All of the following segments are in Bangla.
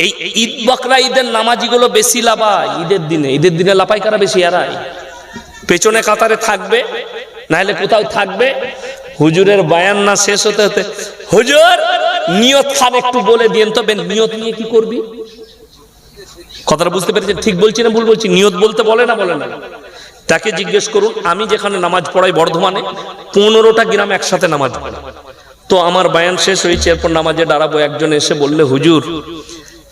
এই ঈদ বকরা, ঈদের নামাজিগুলো বেশি লাফায়, ঈদের দিনে। ঈদের দিনে লাফাই কারা বেশি এরাই। পেছনে কাতারে থাকবে নাহলে কোথাও থাকবে। হুজুরের বায়ান না শেষ হতে হতে, হুজুর, নিয়ত খান একটু বলে দিন তবে নিয়ত নিয়ে কি করবি? কথাটা বুঝতে পেরেছেন? ঠিক বলছি না ভুল বলছি? নিয়ত বলতে বলে না বলে না? তাকে জিজ্ঞেস করুন, আমি যেখানে নামাজ পড়াই বর্ধমানে, পনেরোটা গ্রাম একসাথে নামাজ পড়ে। তো আমার বায়ান শেষ হয়েছে, এরপর নামাজে দাঁড়াবো। একজন এসে বললে, হুজুর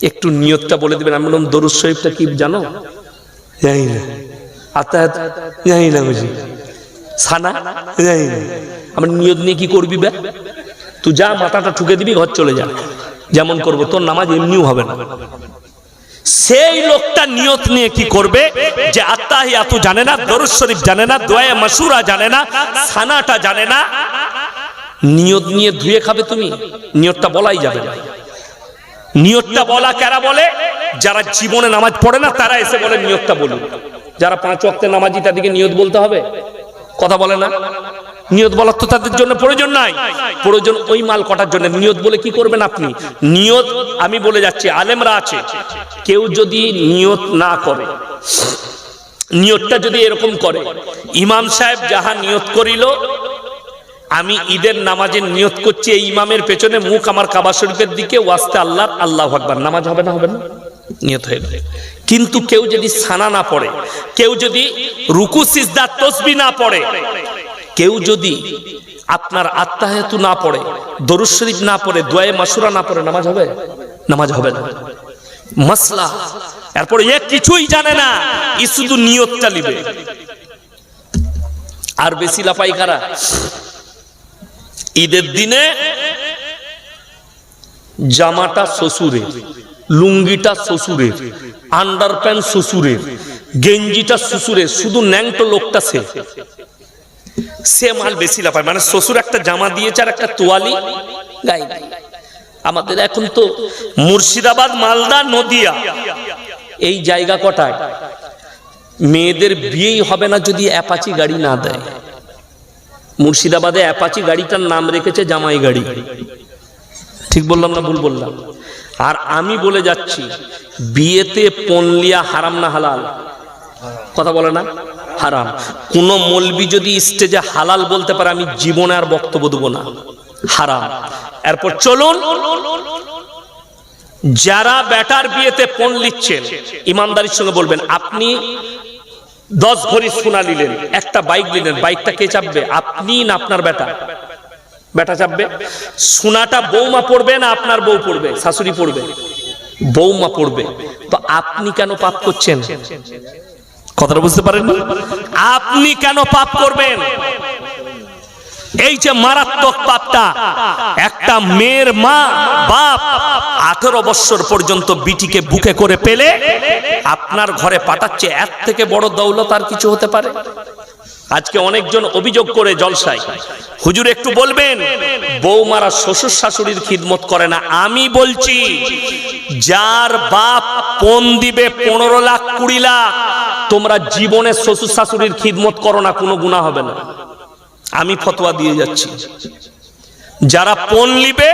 একটু নিয়তটা বলে দিবেন। আমি বললাম দরুদ শরীফটা কি জানো? জানি না। আত্মাহাত জানি না হুজুর সানা? জানি না। আমার নিয়ত নিয়ে কি করবি বে? তুই যা মাথাটা ঠুকে দিবি ঘর চলে যা। যেমন করব তোর নামাজ এমনিও হবে না। সেই লোকটা নিয়ত নিয়ে কি করবে? যে আত্মাহিয়াতু জানে না দরুদ শরীফ জানে না দোয়া মাসুরা জানে না সানাটা জানে না। নিয়ত নিয়ে ধুয়ে খাবে তুমি। নিয়তটা বলাই যাবে না। নিয়তটা বলা কারা বলে? যারা জীবনে নামাজ পড়ে না, তারা এসে বলে নিয়তটা বলুন। যারা পাঁচ ওয়াক্তে নামাজি, তাদেরকে নিয়ত বলতে হবে? কথা বলে না? নিয়ত বলার তো তাদের জন্য প্রয়োজন নাই। প্রয়োজন ওই মাল কটার জন্য? নিয়ত বলে কি করবেন আপনি? নিয়ত, আমি বলে যাচ্ছি, আলেমরা আছে। কেউ যদি নিয়ত না করে, নিয়তটা যদি এরকম করে, ইমাম সাহেব যাহা নিয়ত করিল আমি ঈদের নামাজের নিয়ত করছি, এই ইমামের পেছনে মুখ আমার কাবা শরীফের দিকে, ওয়াস্তে আল্লাহ আল্লাহ আকবার। নামাজ হবে না হবে না? নিয়ত হয়ে। কিন্তু কেউ যদি সানা না পড়ে, কেউ যদি রুকু, সিজদা, তসবি না পড়ে, কেউ যদি আপনার আত্মাহেতু না পড়ে, দরুদ শরীফ না পড়ে দোয়ে মাসুরা না পড়ে, নামাজ হবে? নামাজ হবে না। মাসলা। এরপরে এ কিছুই জানে না, ই শুধু নিয়তটা নিবে। আর বেশি লাফাই কারা? ঈদের দিনে জামাটা শ্বশুরের, লুঙ্গিটা শ্বশুরের, আন্ডার প্যান্ট শ্বশুরের, গেঞ্জিটা শ্বশুরের, শুধু ন্যাংটো লোকটা সে। সে মাল বেশি লাফায়। মানে শ্বশুর একটা জামা দিয়েছে আর একটা তোয়ালি দিয়ে। আমাদের এখন তো মুর্শিদাবাদ, মালদা, নদিয়া, এই জায়গা কটায়। মেয়েদের বিয়েই হবে না যদি অ্যাপাচি গাড়ি না দেয়। মুর্শিদাবাদে অ্যাপাচি গাড়িটার নাম রেখেছে জামাই গাড়ি। ঠিক বললাম না ভুল বললাম? আর আমি বলে যাচ্ছি, বিয়েতে পনলিয়া হারাম না হালাল? কথা বলে না? হারাম। কোন মলবি যদি স্টেজে হালাল বলতে পারে, আমি জীবনে আর বক্তব্য দেবো না। হারাম। এরপর চলুন, যারা ব্যাটার বিয়েতে পণ লিখছেন, ইমানদারির সঙ্গে বলবেন, আপনি দশ ভরি সোনা নিলেন, একটা বাইক নিলেন বাইকটা কে চাপবে? আপনি না আপনার বেটা? বেটা চাপবে? সোনাটা বৌমা পড়বে না আপনার বউ পড়বে? শাশুড়ি পড়বে? বৌমা পড়বে। তো আপনি কেন পাপ করছেন? কথাটা বুঝতে পারেন? আপনি কেন পাপ করবেন? এই যে মারাত্মক পাপটা, একটা মেয়ের মা, বাপ, আঠেরো বছর পর্যন্ত বিটিকে বুকে করে পেলে আপনার ঘরে পাঠাচ্ছে, এর থেকে বড় দৌলত আর কিছু হতে পারে? আজকে অনেকজন অভিযোগ করে জলসায়, হুজুর একটু বলবেন, বৌমারা শ্বশুর শাশুড়ির খিদমত করে না, আমি বলছি, যার বাপ পণ দিবে পনেরো লাখ, কুড়ি লাখ, তোমরা জীবনে শ্বশুর শাশুড়ির খিদমত করো না, কোনো গুণা হবে না। আমি ফতোয়া দিয়ে যাচ্ছি। যারা পণ নিবে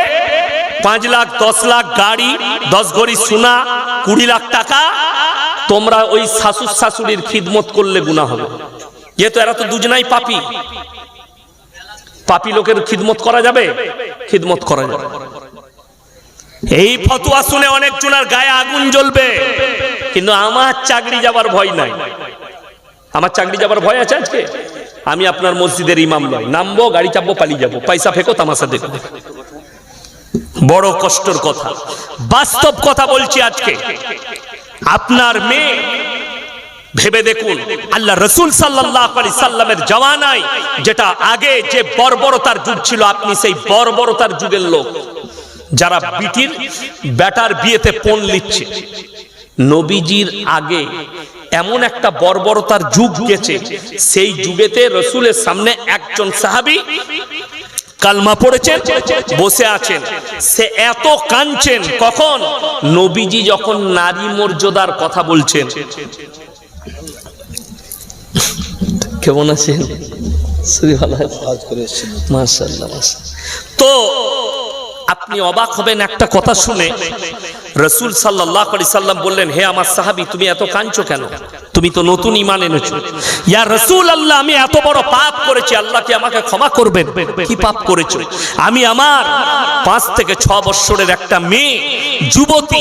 পাঁচ লাখ, দশ লাখ গাড়ি, দশ গড়ি সোনা, কুড়ি লাখ টাকা, তোমরা ওই শাশুর শাশুড়ির খিদমত করলে গুণা হবে। যেহেতু এরা তো দুজনাই পাপি। পাপি লোকের খিদমত করা যাবে? খিদমত করা যাবে। এই ফতুয়া শুনে অনেক জনের গায়ে আগুন জ্বলবে। কিন্তু আমার চাকরি যাবার ভয় নাই। আমার চাকরি যাবার ভয় আছে আজকে? আমি আপনার মসজিদের ইমাম নয় নামবো, গাড়ি চাপবো, পালিয়ে যাব। পয়সা ফেকো, তামাশা দেখো। বড় কষ্টর কথা। বাস্তব কথা বলছি আজকে। আপনার মেয়ে, ভেবে দেখুন, আল্লাহ রসুল সাল্লাহ সাল্লামের জওয়ানায় যেটা আগে যে বর্বরতার যুগ ছিল, আপনি সেই বর্বরতার যুগের লোক। যারা বিটির ব্যাটার বিয়েতে পণ লিচ্ছে নবীজির আগে এমন একটা বর্বরতার যুগ গেছে, সেই যুগেতে রসুলের সামনে একজন সাহাবি কালমা পড়েছেন? বসে আছেন। সে এত কাঁদছেন, কখন? নবীজি যখন নারী মর্যাদার কথা বলছেন। কেমন আছেন। তো, আপনি অবাক হবেন একটা কথা শুনে। রসুল সাল্লাহ সাল্লাম বললেন, হে আমার সাহাবি, তুমি এত কাঁদছো কেন? তুমি তো নতুন ইমান এনেছো। ইয়া রসুল আল্লাহ আমি এত বড় পাপ করেছি, আল্লাহ কি আমাকে ক্ষমা করবেন? কি পাপ করেছ? আমি আমার পাঁচ থেকে ছ বৎসরের একটা মেয়ে, যুবতী,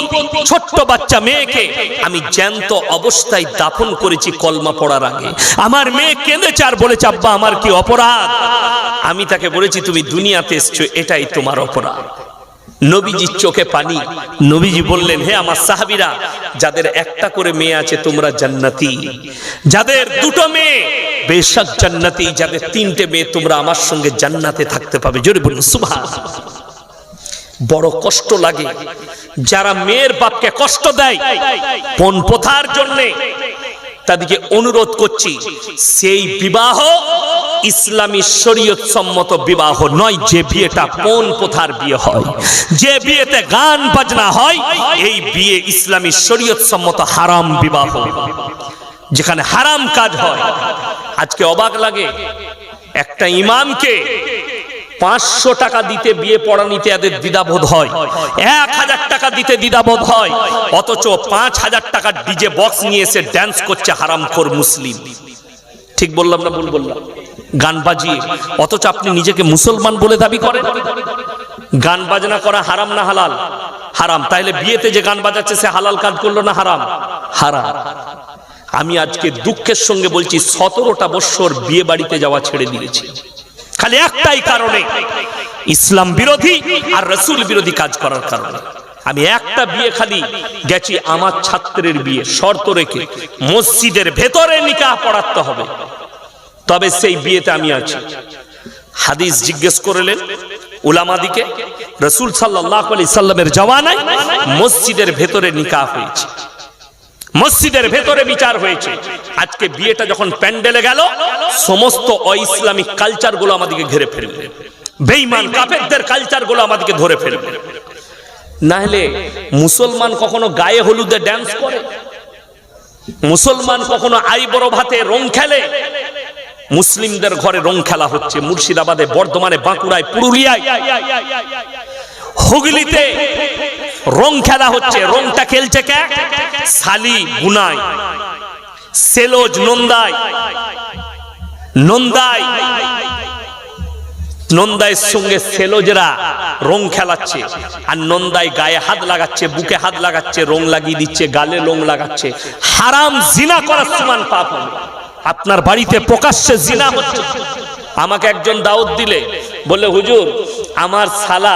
ছোট্ট বাচ্চা মেয়েকে আমি জ্যান্ত অবস্থায় দাফন করেছি কলমা পড়ার আগে। আমার মেয়ে কেঁদেছে আর বলেছে, আব্বা, আমার কি অপরাধ? আমি তাকে বলেছি, তুমি দুনিয়াতে এসছো, এটাই তোমার অপরাধ। নবীজির চোখে পানি। নবীজি বললেন, হে আমার সাহাবিরা, যাদের একটা করে মেয়ে আছে, তোমরা জান্নাতি। যাদের দুটো মেয়ে, বেশক জান্নাতি। যাদের তিনটে মেয়ে, তোমরা আমার সঙ্গে জান্নাতে থাকতে পাবে। জোরে বলুন, সুবহান। বড় কষ্ট লাগে। যারা মেয়ের বাপকে কষ্ট দেয়, পণ প্রথার জন্যে তাদেরকে অনুরোধ করছি, সেই বিবাহ ইসলামী শরীয়ত সম্মত বিবাহ নয়, যে বিয়েটা কোন প্রথার বিয়ে হয়। যে বিয়েতে গান বাজনা হয়, এই বিয়ে ইসলামী শরীয়ত সম্মত হারাম বিবাহ। যেখানে হারাম কাজ হয়। আজকে অবাক লাগে, একটা ইমামকে পাঁচশো টাকা দিতে বিয়ে পড়ানিতে এদের দ্বিধাবোধ হয়। এক হাজার টাকা দিতে দ্বিধাবোধ হয়। অথচ পাঁচ হাজার টাকার ডিজে বক্স নিয়ে এসে ড্যান্স করছে হারামখোর মুসলিম। ঠিক বললাম না ভুল বললাম? গান বাজিয়ে। অথচ আপনি নিজেকে মুসলমান বলে দাবি করেন। গান বাজনা করা হারাম না হালাল? হারাম। তাইলে বিয়েতে যে গান বাজাচ্ছে সে হালাল কাজ করল না হারাম? হারাম। আমি আজকে দুঃখের সঙ্গে বলছি, সতেরোটা বৎসর বিয়ে বাড়িতে যাওয়া ছেড়ে দিয়েছি। খালি একটাই কারণে। ইসলাম বিরোধী আর রসুল বিরোধী কাজ করার কারণে। আমি একটা বিয়ে খালি গেছি আমার ছাত্রের বিয়ে, শর্ত রেখে। মসজিদের ভেতরে নিকাহ পড়াতে হবে। তবে সেই বিয়েতে আমি আছি। হাদিস জিজ্ঞেস করলেন উলামাদিকে, রসুল সাল্লাহ আলি সাল্লামের জওয়ানায় মসজিদের ভেতরে নিকাহ হয়েছে। মসজিদের ভেতরে বিচার হয়েছে। আজকে বিয়েটা যখন প্যান্ডেলে গেল, সমস্ত অইসলামিক কালচারগুলো আমাদেরকে ঘিরে ফেলবে। বেইমান কাফেরদের কালচারগুলো আমাদেরকে ধরে ফেলবে। নাহলে মুসলমান কখনো গায়ে হলুদে ড্যান্স করে? মুসলমান কখনো আই বড় ভাতে রং খেলে? মুসলিমদের ঘরে রং খেলা হচ্ছে, মুর্শিদাবাদে, বর্ধমানে, বাঁকুড়ায়, পুরুলিয়ায়। হুগলিতে রং খেলা হচ্ছে, রংটা খেলছে কে? শালি বুনাই, সেলোজ নন্দাই নন্দাই, নন্দাইয়ের সঙ্গে সেলোজরা রং খেলাচ্ছে। আর নন্দাই গায়ে হাত লাগাচ্ছে, বুকে হাত লাগাচ্ছে, রং লাগিয়ে দিচ্ছে, গালে রং লাগাচ্ছে। হারাম জিনা করার সমান পাপ আপনার বাড়িতে প্রকাশ্যে জিনা হচ্ছে। আমাকে একজন দাওয়াত দিলে বলে হুজুর, আমার সালা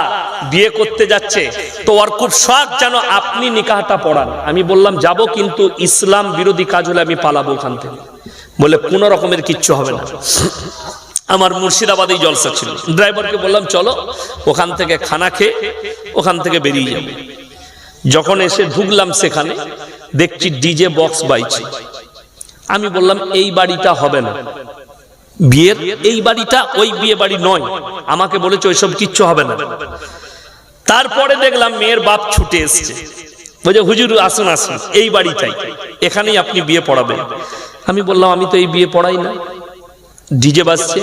বিয়ে করতে যাচ্ছে, তো ওর খুব শখ যেন আপনি নিকাহটা পড়ান। আমি বললাম, যাব কিন্তু ইসলাম বিরোধী কাজ হলে আমি পালাবো ওখান থেকে। বলে, কোনো রকমের কিচ্ছু হবে না। আমার মুর্শিদাবাদেই জলসা ছিল। ড্রাইভারকে বললাম, চলো, ওখান থেকে খানা খেয়ে ওখান থেকে বেরিয়ে যাবে যখন এসে ঢুকলাম সেখানে, দেখছি ডিজে বক্স বাইছে। আমি বললাম, এই বাড়িটা হবে না। বিয়ের এই বাড়িটা ওই বিয়ে বাড়ি নয়। আমাকে বলেছে, ওইসব কিচ্ছু হবে না। তারপরে দেখলাম মেয়ের বাপ ছুটে এসছে। বলছে, হুজুর, আসুন আসুন, এই বাড়িটাই। এখানেই আপনি বিয়ে পড়াবেন। আমি বললাম, আমি তো এই বিয়ে পড়াই না। ডিজে বাজছে।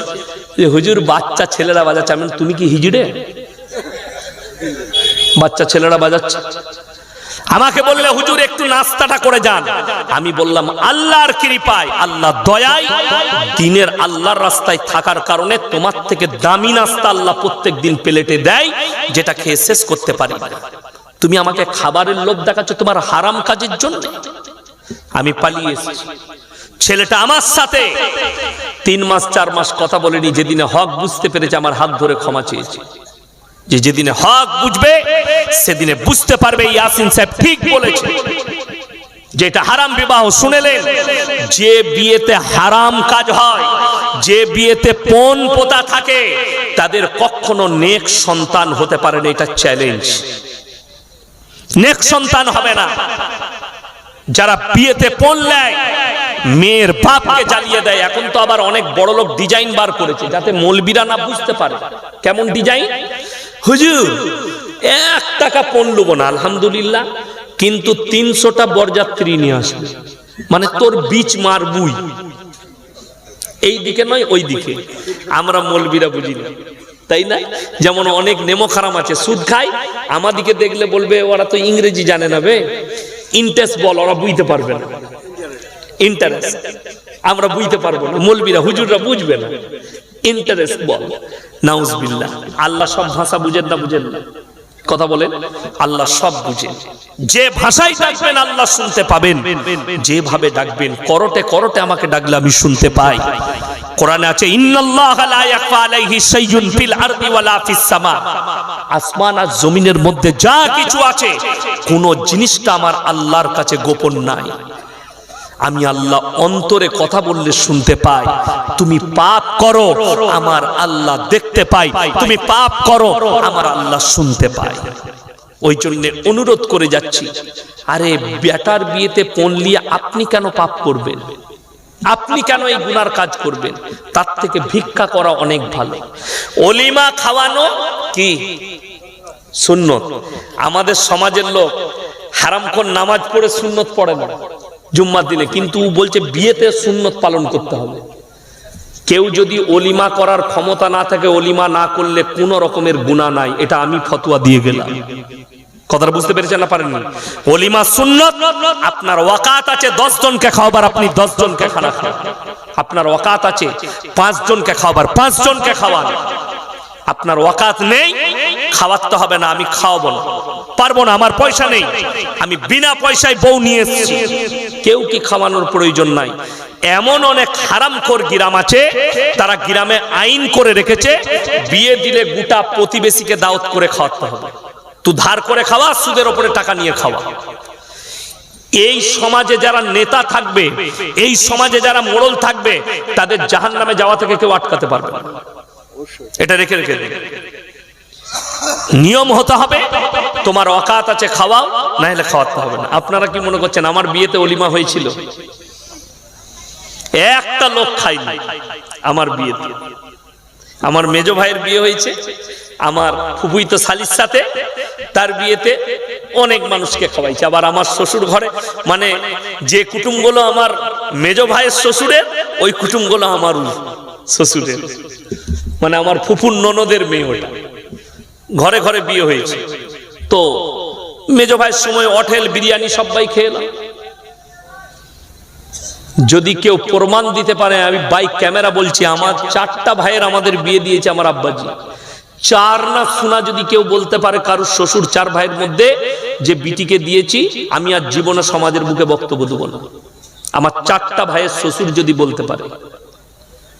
যে হুজুর, বাচ্চা ছেলেরা বাজাচ্ছে। আমি তুমি কি হিজড়ে? বাচ্চা ছেলেরা বাজাচ্ছে। আমাকে বললে, হুজুর, একটু নাস্তাটা করে যান। আমি বললাম, আল্লাহর কৃপায়, আল্লাহ দয়ায়, দিনের আল্লাহর রাস্তায় থাকার কারণে তোমার থেকে দামি নাস্তা আল্লাহ প্রত্যেক দিন প্লেটে দেয়, যেটা খেয়ে শেষ করতে পারি তুমি আমাকে খাবারের লোভ দেখাচ্ছ তোমার হারাম কাজের জন্য? আমি পালিয়ে এসেছি। ছেলেটা আমার সাথে তিন মাস, চার মাস কথা বলেনি, যেদিনে হক বুঝতে পেরেছে, আমার হাত ধরে ক্ষমা চেয়েছে। যে যেদিনে হক বুঝবে, সেদিনে বুঝতে পারবে ইয়াসিন সাহেব ঠিক বলেছে। যেটা হারাম বিবাহ, শুনেলেন? যে বিয়েতে হারাম কাজ হয়, যে বিয়েতে পণ পোতা থাকে, তাদের কখনো নেক সন্তান হতে পারে না, এটা চ্যালেঞ্জ নেক সন্তান হবে না। যারা বিয়েতে পণ নেয়, মেয়ের বাপকে জ্বালিয়ে দেয়। এখন তো আবার অনেক বড় লোক ডিজাইন বার করেছে, যাতে মলবিরা না বুঝতে পারে। কেমন ডিজাইন হুজুর, এক টাকা পণ লুবো না, আলহামদুলিল্লাহ। কিন্তু তিনশোটা বরযাত্রী নিয়ে আসবে। মানে তোর বীজ মারবুই এই দিকে নয় ওই দিকে আমরা মলবিরা বুঝি না। তাই না? যেমন অনেক নেমো খারাম আছে, সুদ খায়, আমাদিকে দেখলে বলবে, ওরা তো ইংরেজি জানে না বে। ইন্টারেস্ট বল, ওরা বুঝতে পারবে না। ইন্টারেস্ট আমরা বুঝতে পারব না। মলবিরা, হুজুররা বুঝবে না। ইন্টারেস্ট বল। নাউজবিল্লাহ আল্লাহ সব ভাষা বুঝেন না বুঝেন না? কথা বলেন। আল্লাহ সব বুঝেন। যে ভাষায় ডাকবেন, আল্লাহ শুনতে পাবেন। যেভাবে ডাকবেন করটে করটে আমাকে ডাকলে আমি শুনতে পাই। কোরআনে আছে, ইন্নাল্লাহা লা ইয়াখফা আলাইহি শাইউন ফিল আরদি ওয়ালা ফিস সামা। আসমান আর জমিনের মধ্যে যা কিছু আছে, কোন জিনিসটা আমার আল্লাহর কাছে গোপন নাই। আমি আল্লাহ অন্তরে কথা বললে শুনতে পাই। তুমি পাপ করো, আমার আল্লাহ দেখতে পাই। তুমি পাপ করো, আমার আল্লাহ শুনতে পাই। ওই জন্য অনুরোধ করে যাচ্ছি। আরে বেটার বিয়েতে পনলিয়ে আপনি কেন পাপ করবেন? আপনি কেন এই গুনার কাজ করবেন? তার থেকে ভিক্ষা করা অনেক ভালো। অলিমা খাওয়ানো কি? সুন্নত। আমাদের সমাজের লোক হারামখোর নামাজ পড়ে সুন্নত পড়ে না। জুম্মার দিনে, কিন্তু বলছে, বিয়েতে সুন্নত পালন করতে হবে। কেউ যদি অলিমা করার ক্ষমতা না থাকে, অলিমা না করলে কোন রকমের গুণা নাই। এটা আমি ফতুয়া দিয়ে গেলাম। কথাটা বুঝতে পেরেছেন না পারেননি? অলিমা সুন্নত, আপনার ওয়াকাত আছে দশ জনকে খাওয়াবার আপনি দশ জনকে খানা খান। আপনার ওয়াকাত আছে পাঁচ জনকে খাওয়াবার পাঁচ জনকে খাওয়ান। আপনার ওয়াকাত নেই, খাওয়াতে হবে না, আমি খাওয়াবো না। পারব না, আমার পয়সা নেই। আমি বিনা পয়সায় বউ নিয়ে এসেছি। কেউ কি খাওয়ানোর প্রয়োজন নাই। এমন অনেক হারামখোর গ্রাম আছে, তারা গ্রামে আইন করে রেখেছে, বিয়ে দিলে গোটা প্রতিবেশীকে দাওয়াত করে খাওয়াতে হবে। তুই ধার করে খাওয়া, সুদের ওপরে টাকা নিয়ে খাওয়া। এই সমাজে যারা নেতা থাকবে, এই সমাজে যারা মোড়ল থাকবে, তাদের জাহান নামে যাওয়া থেকে কেউ আটকাতে পারবে এটা রেখে রেখে। নিয়ম হতে হবে তোমার অকাত আছে, খাওয়াও না হলে খাওয়াতে হবে না। আপনারা কি মনে করছেন আমার বিয়েতে অলিমা হয়েছিল? একটা লোক খাইনি আমার বিয়েতে। আমার মেজ ভাইয়ের বিয়ে হয়েছে, আমার ফুপুই তো শালির সাথে, তার বিয়েতে অনেক মানুষকে খাওয়াইছে। আবার আমার শ্বশুর ঘরে মানে যে কুটুমগুলো আমার মেজ ভাইয়ের শ্বশুরের, ওই কুটুমগুলো আমার শ্বশুরের। মানে আমার ফুফুর ননদের মেয়ে ওটা। ঘরে ঘরে বিয়ে হয়েছে। তো মেজ ভাইয়ের সময় অঠেল, বিরিয়ানি সবাই খেয়ে। যদি কেউ প্রমাণ দিতে পারে, আমি বাইক ক্যামেরা বলছি, আমার চারটা ভাইয়ের আমাদের বিয়ে দিয়েছে আমার আব্বাজি চার না শোনা যদি কেউ বলতে পারে কারুর শ্বশুর, চার ভাইয়ের মধ্যে যে বিটিকে দিয়েছি, আমি আর জীবনে সমাজের বুকে বক্তব্য দেবো না আমার চারটা ভাইয়ের শ্বশুর যদি বলতে পারে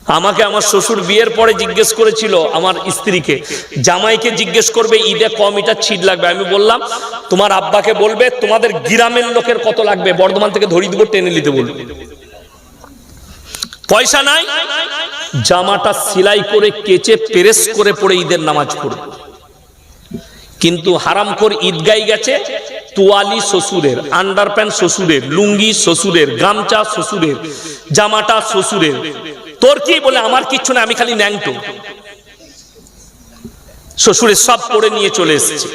আমাকে আমার শ্বশুর বিয়ের পরে জিজ্ঞেস করেছিল আমার স্ত্রীকে, জামাইকে জিজ্ঞেস করবে, ঈদে কম ইটা ছিট লাগবে। আমি বললাম, তোমার আব্বাকে বলবে, তোমাদের গ্রামের লোকের কত লাগবে? বর্ধমান থেকে ধরি দিব, টেনে নিতে বলবে। পয়সা নাই, জামাটা সেলাই করে কেচে পেরেস করে পড়ে ঈদের নামাজ পড়বে। কিন্তু হারামখোর ঈদগাই গেছে, তোয়ালি শ্বশুরের আন্ডার প্যান্ট শ্বশুরের, লুঙ্গি শ্বশুরের, গামছা শ্বশুরের, জামাটা শ্বশুরের তোর কি বলে? আমার কিচ্ছু না, আমি খালি ন্যাংটো। শ্বশুরের সব পড়ে নিয়ে চলে এসেছে।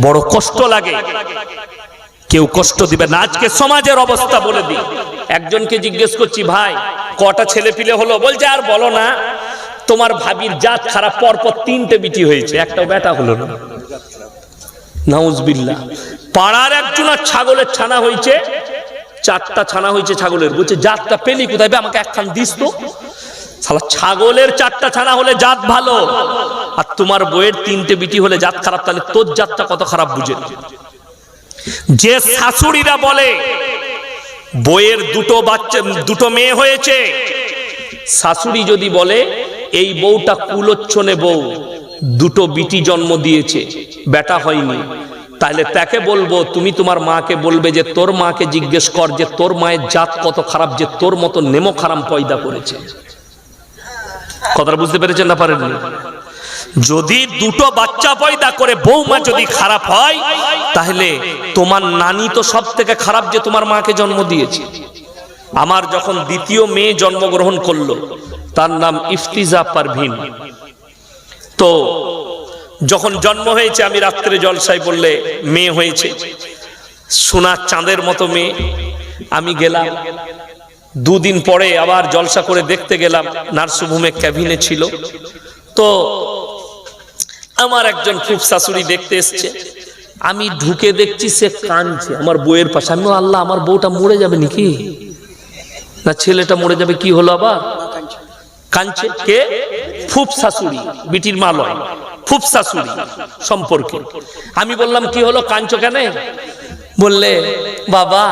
বড় কষ্ট লাগে। কেউ কষ্ট দিবে না। আজকে সমাজের অবস্থা বলে দিই। একজনকে জিজ্ঞেস করছি, ভাই, কটা ছেলে পিলে হলো? বলছে, আর বলো না, তোমার ভাবির জাত খারাপ। পর পর তিনটে বিটি হয়েছে। একটা বেটা হলো না। নাউজবিল্লা পাড়ার একজন আর ছাগলের ছানা হয়েছে। চারটা ছানা হয়েছে ছাগলের। বলছে, জাতটা পেলি কোথায় আমাকে একখান দিস তো। ছাগলের চারটা ছানা হলে জাত ভালো, আর তোমার বইয়ের তিনটে বিটি হলে জাত খারাপ, তাহলে তোর জাতটা কত খারাপ বুঝে যে শাশুড়িরা বলে বইয়ের দুটো বাচ্চা, দুটো মেয়ে হয়েছে। শাশুড়ি যদি বলে, এই বউটা কুলোচ্ছনে বউ, দুটো বিটি জন্ম দিয়েছে, বেটা হয়নি। তাহলে তাকে বলব, তুমি তোমার মাকে বলবে যে, তোর মাকে জিজ্ঞেস কর যে, তোর মায়ের জাত কত খারাপ, যে তোর মতো নেমো খারাপ পয়দা করেছে। কথাটা বুঝতে পেরেছেন না পারেননি? যদি দুটো বাচ্চা পয়দা করে বৌমা যদি খারাপ হয়, তাহলে তোমার নানি তো সব থেকে খারাপ যে তোমার মাকে জন্ম দিয়েছে। আমার যখন দ্বিতীয় মেয়ে জন্মগ্রহণ করল, তার নাম ইফতিজা পারভিন। তো যখন জন্ম হয়েছে, আমি রাত্রে জলসায় বললে মেয়ে হয়েছে। সোনার চাঁদের মতো মেয়ে। আমি গেলাম। দুদিন পরে আবার জলসা করে দেখতে গেলাম, নার্সিংহোমে ক্যাবিনে ছিল। তো আমার একজন খুব শাশুড়ি দেখতে এসছে। আমি ঢুকে দেখছি, সে কাঁদছে। আমার বউয়ের পাশে। আমি আল্লাহ, আমার বউটা মরে যাবে নাকি? না, ছেলেটা মরে যাবে, কি হলো আবার? কাঁদছে। কে? ফুপ শাশুড়ি, বিটির মা লয়। ফুপ শাশুড়ি সম্পর্কে। আমি বললাম, কি হলো? কাঁদছো কেন? বললে, বাবা,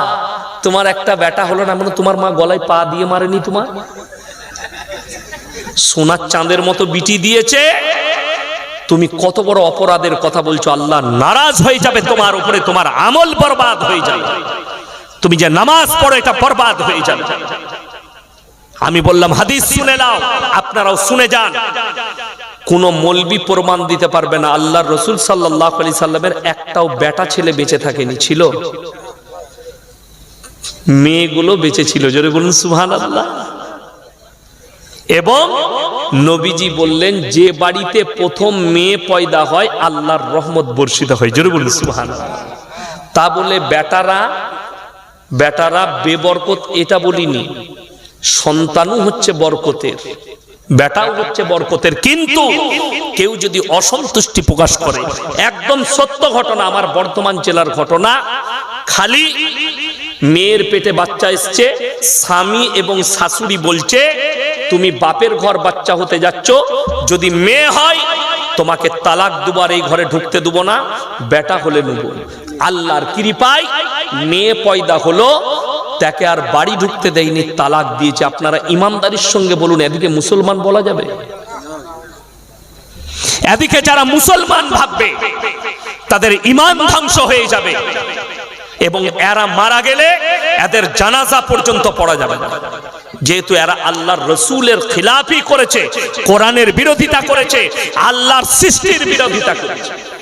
তোমার একটা বেটা হলো না মানে তোমার মা গলায় পা দিয়ে মারেনি তোমার? সোনার চাঁদের মতো বিটি দিয়েছে। তুমি কত বড় অপরাধের কথা বলছো, আল্লাহ নারাজ হয়ে যাবে তোমার উপরে, তোমার আমল বরবাদ হয়ে যাবে। তুমি যে নামাজ পড়ো, এটা বরবাদ হয়ে যাবে। আমি বললাম, হাদিস শুনে নাও, আপনারাও শুনে যান। কোন মলবি প্রমাণ দিতে পারবে না। আল্লাহর রসুল সাল্লাহ আলি সাল্লামের একটাও বেটা ছেলে বেঁচে থাকেনি, ছিল। মেয়েগুলো বেঁচে ছিল, জোরে বলুন সুহান আল্লাহ এবং নবীজি বললেন, যে বাড়িতে প্রথম মেয়ে পয়দা হয়, আল্লাহর রহমত বর্ষিত হয়, জোরে বলুন সুহান তা বলে, বেটারা বেটারা বেবরকত, এটা বলিনি। সন্তানও হচ্ছে বরকতের। বেটাও হচ্ছে বরকতের। কিন্তু কেউ যদি অসন্তুষ্টি প্রকাশ করে, একদম সত্য ঘটনা, আমার বর্তমান জেলার ঘটনা, খালি মেয়ের পেটে বাচ্চা এসছে, স্বামী এবং শাশুড়ি বলছে, তুমি বাপের ঘর বাচ্চা হতে যাচ্ছ, যদি মেয়ে হয়, তোমাকে তালাক দুবার এই ঘরে ঢুকতে দেবো না বেটা হলে নেব। আল্লাহর কৃপায় মেয়ে পয়দা হলো তাকে আর বাড়ি ঢুকতে দেয়নি, তালাক দিয়েছে। আপনারা ইমানদারির সঙ্গে বলুন, এদিকে মুসলমান বলা যাবে? এদিকে যারা মুসলমান ভাববে, তাদের ইমান ধ্বংস হয়ে যাবে। এবং এরা মারা গেলে এদের জানাজা পর্যন্ত পড়া যাবে না। যেহেতু এরা আল্লাহর রসুলের খিলাফি করেছে, কোরআনের বিরোধিতা করেছে, আল্লাহর সৃষ্টির বিরোধিতা করেছে।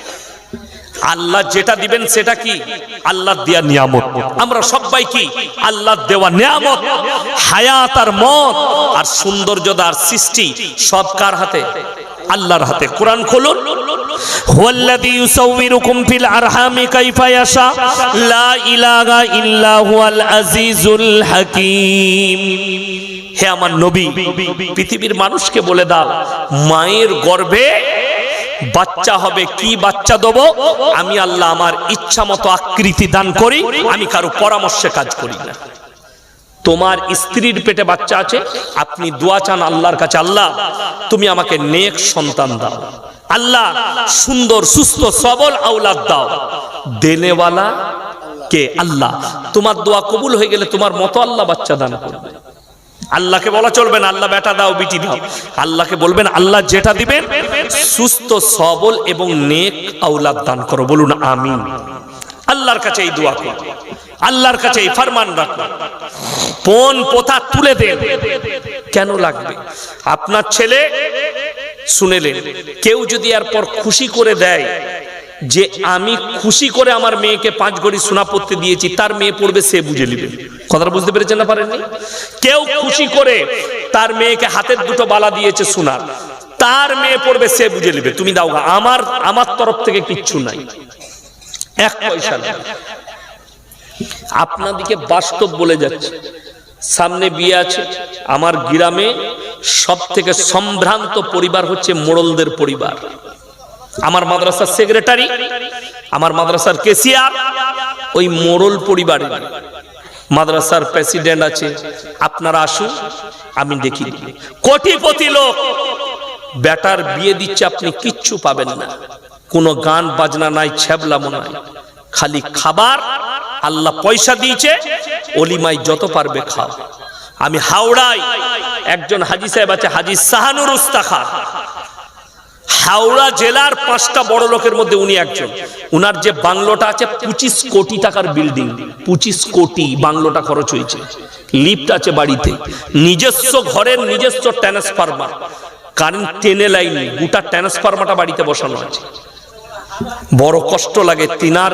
আল্লাহ যেটা দিবেন সেটা কি? আল্লাহ দেওয়া নিয়ামত। আমরা সবাই কি? আল্লাহ দেওয়া নিয়ামত, হায়াত আর মত আর সৌন্দর্যতা আর সৃষ্টি সব কার হাতে? আল্লাহর হাতে। কোরআন খুলুন। আরহামি কাইফা ইয়াশা। লা ইলাহা হে আমার নবী, পৃথিবীর মানুষকে বলে দাও, মায়ের গর্ভে বাচ্চা হবে কি বাচ্চা দেবো? আমি আল্লাহ আমার ইচ্ছা মতো আকৃতি দান করি, আমি কারও পরামর্শে কাজ করি না। তোমার স্ত্রীর পেটে বাচ্চা আছে, আপনি দোয়া চান আল্লাহর কাছে, আল্লাহ, তুমি আমাকে নেক সন্তান দাও। আল্লাহ, সুন্দর, সুস্থ, সবল আওলাদ দাও। দেনেওয়ালা কে? আল্লাহ। তোমার দোয়া কবুল হয়ে গেলে তোমার মতো আল্লাহ বাচ্চা দান করবে। আল্লাহকে বলা চলবে না, আল্লাহ বেটা দাও, বিটি দাও। আল্লাহকে বলবেন, আল্লাহ যেটা দিবেন, সুস্থ, সবল এবং নেক আওলাদ দান করো। বলুন, আমিন। আল্লাহর কাছে এই দোয়া করো। আল্লাহর কাছে এই ফরমান রাখো। পন পোতা তুলে দেন। কেন লাগবে? আপনার ছেলে শুনেলেন, কেউ যদি এরপর খুশি করে দেয় যে আমি খুশি করে আমার মেয়েকে পাঁচ গড়ি সোনা পড়তে দিয়েছি, তার মেয়ে পড়বে, সে বুঝে নিবে। কথাটা বুঝতে পেরেছেন না পারেননি? কেউ খুশি করে তার মেয়েকে হাতের দুটো বালা দিয়েছে সোনার, তার মেয়ে পড়বে, সে বুঝে নিবে। তুমি দাও আমার আমার তরফ থেকে কিচ্ছু নাই। এক পয়সা নাই। আপনাদিকে বাস্তব বলে যাচ্ছে। সামনে বিয়ে আছে, আমার গ্রামে সব থেকে সম্ভ্রান্ত পরিবার হচ্ছে মোড়লদের পরিবার। আমার মাদ্রাসার সেক্রেটারি আমার মাদ্রাসার কেসিয়ার ওই মোড়ল পরিবারের মাদ্রাসার প্রেসিডেন্ট আছে। আপনারা আসুন, আমি দেখি। কোটিপতি লোক বেটার বিয়ে দিচ্ছে, আপনি কিচ্ছু পাবেন না। কোনো গান, বাজনা নাই ছ্যাবলামো নাই খালি খাবার, আল্লাহ পয়সা দিয়েছে অলিমাই যত পারবে খাও। আমি হাওড়ায় একজন হাজি সাহেব আছে, হাজি সাহানুর উস্তাখা। হাওড়া জেলার পাঁচটা বড় লোকের মধ্যে উনি একজন। উনার যে বাংলোটা আছে, পঁচিশ কোটি টাকার বিল্ডিং। পঁচিশ কোটি বাংলোটা খরচ হয়েছে। লিফট আছে বাড়িতে। নিজস্ব ঘরের নিজস্ব ট্রান্সফার্মার। কারেন্ট টেনে লাইন গোটা ট্রান্সফার্মারটা বাড়িতে বসানো আছে। বড় কষ্ট লাগে। তিনার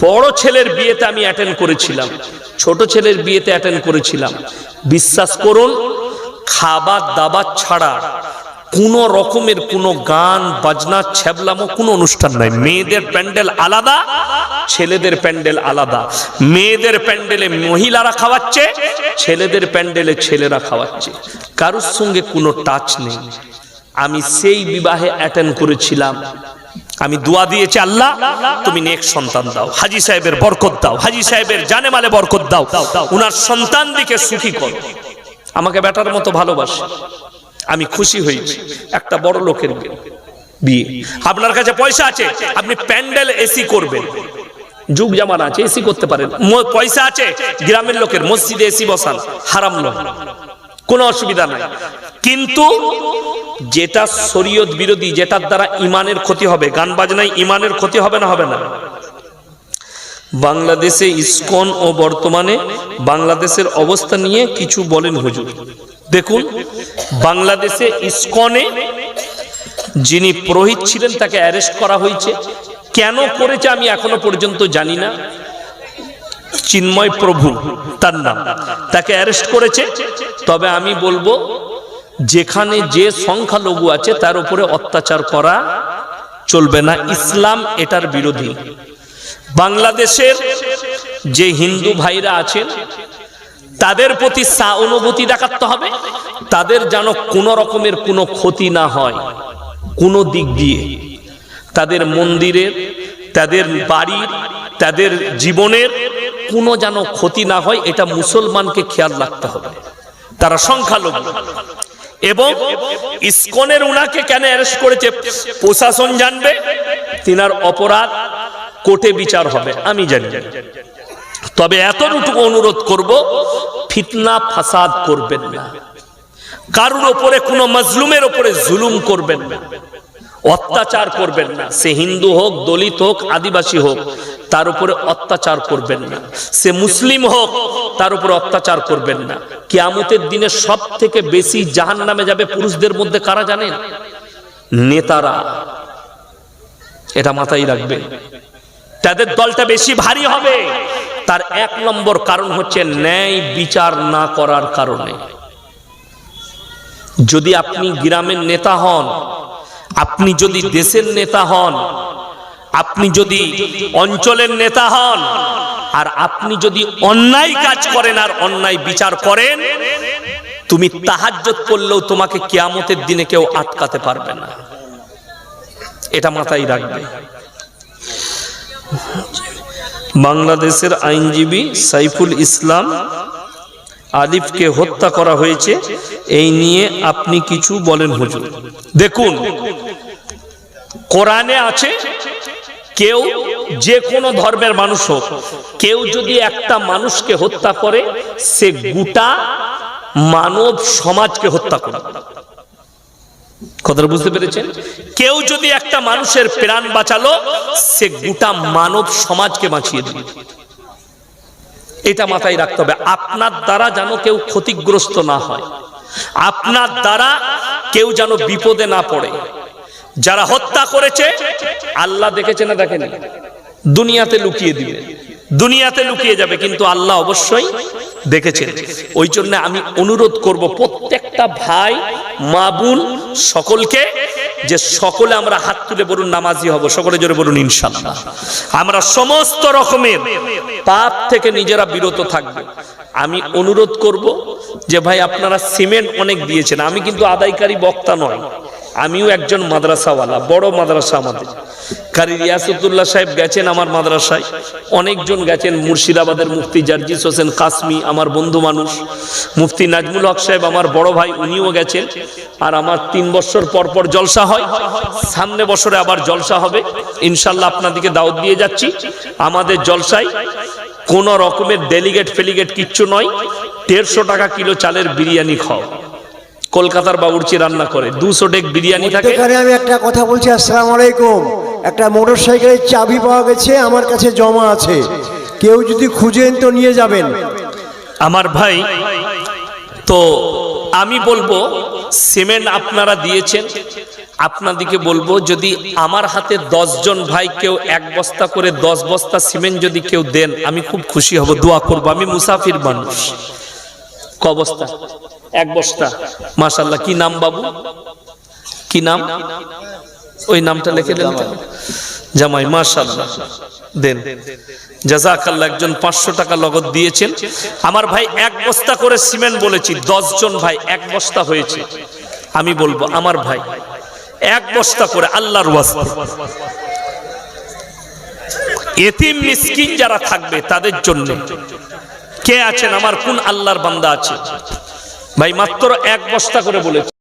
বড় ছেলের বিয়েতে আমি অ্যাটেন্ড করেছিলাম। ছোট ছেলের বিয়েতে অ্যাটেন্ড করেছিলাম। বিশ্বাস করুন খাবার দাবার ছাড়া কোন রকমের কোনো গান, বাজনা, ছ্যাবলামো কোনো অনুষ্ঠান নাই। মেয়েদের প্যান্ডেল আলাদা, ছেলেদের প্যান্ডেল আলাদা। মেয়েদের প্যান্ডেলে মহিলারা খাওয়াচ্ছে, ছেলেদের প্যান্ডেলে ছেলেরা খাওয়াচ্ছে। কারোর সঙ্গে কোনো টাচ নেই। আমি সেই বিবাহে অ্যাটেন্ড করেছিলাম। আমি দোয়া দিয়েছি, আল্লাহ, তুমি নেক্সট সন্তান দাও। হাজি সাহেবের বরকত দাও। হাজি সাহেবের জানে মালে বরকত দাও। উনার সন্তান দিকে সুখী করো। আমাকে বেটার মতো ভালোবাসে। আমি খুশি হয়েছি। একটা বড় লোকের বিয়ে। আপনার কাছে পয়সা আছে, আপনি প্যান্ডেল এসি করবেন। যুগ জামান আছে, এসি করতে পারেন। পয়সা আছে, গ্রামের লোকের মসজিদে এসি বসান, হারাম নয়। কোনো অসুবিধা নাই। কিন্তু যেটা শরীয়ত বিরোধী, যেটার দ্বারা ইমানের ক্ষতি হবে, গান বাজনায় ইমানের ক্ষতি হবে না হবে না। বাংলাদেশে ইসকন ও বর্তমানে বাংলাদেশের অবস্থা নিয়ে কিছু বলেন হুজুর। দেখুন, বাংলাদেশে ইসকনে যিনি পুরোহিত ছিলেন, তাকে অ্যারেস্ট করা হয়েছে। কেন করেছে আমি এখনও পর্যন্ত জানি না। চিন্ময় প্রভু তার নাম, তাকে অ্যারেস্ট করেছে। তবে আমি বলব, যেখানে যে সংখ্যালঘু আছে, তার উপরে অত্যাচার করা চলবে না। ইসলাম এটার বিরোধী। বাংলাদেশের যে হিন্দু ভাইরা আছেন তাদের প্রতি সহানুভূতি দেখাতে হবে। তাদের যেন কোনো রকমের কোনো ক্ষতি না হয়, কোনো দিক দিয়ে। তাদের মন্দিরের, তাদের বাড়ির, তাদের জীবনের কোনো যেন ক্ষতি না হয়, এটা মুসলমানকে খেয়াল রাখতে হবে। তারা সংখ্যালঘু। এবং ইস্কনের উনাকে কেন অ্যারেস্ট করেছে, প্রশাসন জানবে, তিনার অপরাধ কোর্টে বিচার হবে, আমি জানি। তবে এতটুকু অনুরোধ করব, ফিতনা ফাসাদ করবেন না। কারুর ওপরে কোনো মজলুমের ওপরে জুলুম করবেন না। অত্যাচার করবেন না। সে হিন্দু হোক, দলিত হোক, আদিবাসী হোক, তার উপরে অত্যাচার করবেন না। সে মুসলিম হোক, তার উপরে অত্যাচার করবেন না। কিয়ামতের দিনে সব থেকে বেশি জাহান নামে যাবে পুরুষদের মধ্যে কারা জানেন? নেতারা। এটা মাথায় রাখবেন। তাদের দলটা বেশি ভারী হবে। তার এক নম্বর কারণ হচ্ছে ন্যায় বিচার না করার কারণে। যদি আপনি গ্রামের নেতা হন, আপনি যদি দেশের নেতা হন, আপনি যদি অঞ্চলের নেতা হন, আর আপনি যদি অন্যায় কাজ করেন আর অন্যায় বিচার করেন, তুমি তাহাজ্জত করলেও তোমাকে কেয়ামতের দিনে কেউ আটকাতে পারবে না। এটা মাথায় রাখবে। বাংলাদেশের আইনজীবী সাইফুল ইসলাম আলিফকে হত্যা করা হয়েছে। এই নিয়ে আপনি কিছু বলেন হুজুর। দেখুন, কোরআনে আছে, কেউ যে কোনো ধর্মের মানুষ হোক, কেউ যদি একটা মানুষকে হত্যা করে, সে গোটা মানব সমাজকে হত্যা করে কথাটা বুঝতে পেরেছেন? কেউ যদি একটা মানুষের প্রাণ বাঁচালো, সে গোটা মানব সমাজকে বাঁচিয়ে দিল এটা মাথায় রাখতে হবে। আপনার দ্বারা যেন কেউ ক্ষতিগ্রস্ত না হয়। আপনার দ্বারা কেউ যেন বিপদে না পড়ে। যারা হত্যা করেছে, আল্লাহ দেখেছে না দেখেনি? দুনিয়াতে লুকিয়ে দিবে। দুনিয়াতে লুকিয়ে যাবে, কিন্তু আল্লাহ অবশ্যই দেখেছেন ওই জন্য আমি অনুরোধ করব, প্রত্যেকটা ভাই, মা, বোন সকলকে যে সকলে আমরা হাত তুলে বলুন, নামাজি হব। সকলে জোরে বলুন ইনশাল্লাহ আমরা সমস্ত রকমের পাপ থেকে নিজেরা বিরত থাকবে। আমি অনুরোধ করব যে, ভাই, আপনারা সিমেন্ট অনেক দিয়েছেন। আমি কিন্তু আদায়কারী বক্তা নয়। আমিও একজন মাদ্রাসাওয়ালা, বড় মাদ্রাসা আমাদের। কারি রিয়াসুদ্দুল্লাহ সাহেব গেছেন আমার মাদ্রাসায়। অনেকজন গেছেন, মুর্শিদাবাদের মুফতি জার্জিস হোসেন কাসমি, আমার বন্ধু মানুষ। মুফতি নাজমুল হক সাহেব, আমার বড় ভাই, উনিও গেছেন। আর আমার তিন বছর পর পর জলসা হয়। সামনে বছরে আবার জলসা হবে। ইনশাল্লাহ আপনাদেরকে দাওয়াত দিয়ে যাচ্ছি। আমাদের জলসায় কোন রকমের ডেলিগেট ফেলিগেট কিচ্ছু নয়। দেড়শো টাকা কিলো চালের বিরিয়ানি খাও কলকাতার বাবুর্চি রান্না করে দুশো ডেক বিরিয়ানি থাকে। এখানে আমি একটা কথা বলছি আসসালামু আলাইকুম। একটা মোটর সাইকেলের চাবি পাওয়া গেছে আমার কাছে জমা আছে। কেউ যদি খুঁজেন তো নিয়ে যাবেন। আমার ভাই তো আমি বলব সিমেন্ট আপনারা দিয়েছেন। আপনাদিকে বলব যদি আমার হাতে জন ভাই কেউ এক বস্তা করে দশ বস্তা সিমেন্ট যদি কেউ দেন আমি খুব খুশি হব দোয়া করব। আমি মুসাফির মানুষ। ক বস্তা এক বস্তা। মাশাল্লাহ কি নাম বাবু? কি নাম? ওই নামটা লিখে দেন জামাই মাশাল্লাহ দেন। জাজাকাল্লাহ একজন পাঁচশো টাকা লগত দিয়েছেন। আমার ভাই এক বস্তা করে সিমেন্ট বলেছি জন ভাই এক বস্তা হয়েছে। আমি বলব, আমার ভাই, এক বস্তা করে আল্লাহর ওয়াস্তে। এতিম মিসকিন যারা থাকবে তাদের জন্য কে আছেন? আমার কোন আল্লাহর বান্দা আছে? ভাই মাত্র এক বস্তা করে বলেছে।